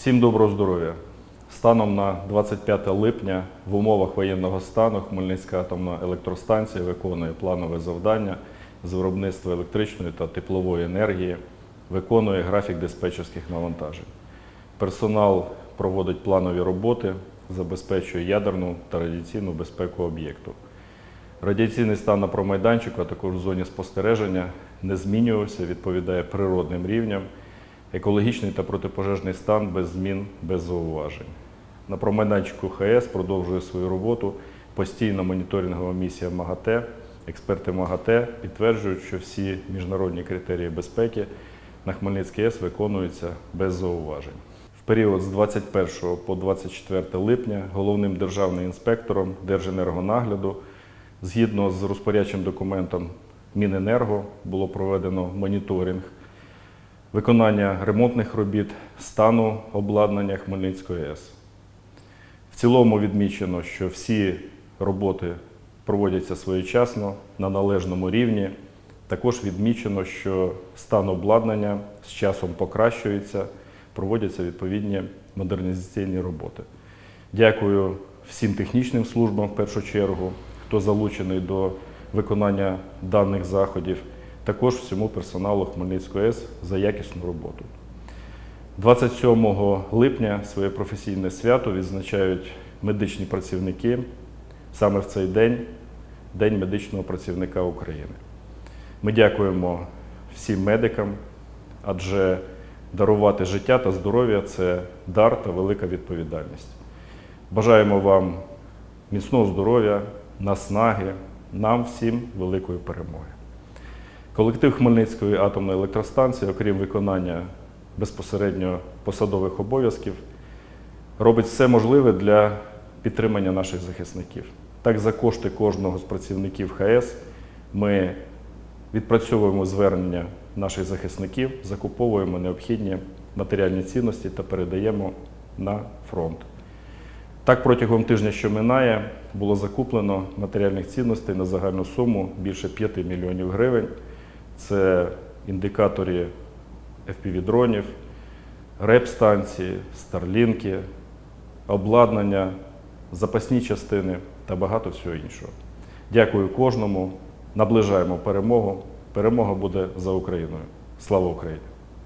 Всім доброго здоров'я! Станом на 25 липня в умовах воєнного стану Хмельницька атомна електростанція виконує планове завдання з виробництва електричної та теплової енергії, виконує графік диспетчерських навантажень. Персонал проводить планові роботи, забезпечує ядерну та радіаційну безпеку об'єкту. Радіаційний стан на промайданчику, а також в зоні спостереження не змінювався, відповідає природним рівням. Екологічний та протипожежний стан без змін, без зауважень. На промайданчику ХС продовжує свою роботу постійна моніторингова місія МАГАТЕ. Експерти МАГАТЕ підтверджують, що всі міжнародні критерії безпеки на Хмельницькій АЕС виконуються без зауважень. В період з 21 по 24 липня головним державним інспектором Держенергонагляду згідно з розпорядчим документом Міненерго було проведено моніторинг виконання ремонтних робіт стану обладнання Хмельницької АЕС. В цілому відмічено, що всі роботи проводяться своєчасно на належному рівні. Також відмічено, що стан обладнання з часом покращується, проводяться відповідні модернізаційні роботи. Дякую всім технічним службам в першу чергу, хто залучений до виконання даних заходів, також всьому персоналу Хмельницької АЕС за якісну роботу. 27 липня своє професійне свято відзначають медичні працівники саме в цей день, День медичного працівника України. Ми дякуємо всім медикам, адже дарувати життя та здоров'я це дар та велика відповідальність. Бажаємо вам міцного здоров'я, наснаги, нам всім великої перемоги. Колектив Хмельницької атомної електростанції, окрім виконання безпосередньо посадових обов'язків, робить все можливе для підтримання наших захисників. Так, за кошти кожного з працівників ХС ми відпрацьовуємо звернення наших захисників, закуповуємо необхідні матеріальні цінності та передаємо на фронт. Так, протягом тижня, що минає, було закуплено матеріальних цінностей на загальну суму більше 5 мільйонів гривень. Це індикаторі FPV-дронів, реп-станції, старлінки, обладнання, запасні частини та багато всього іншого. Дякую кожному. Наближаємо перемогу. Перемога буде за Україною. Слава Україні!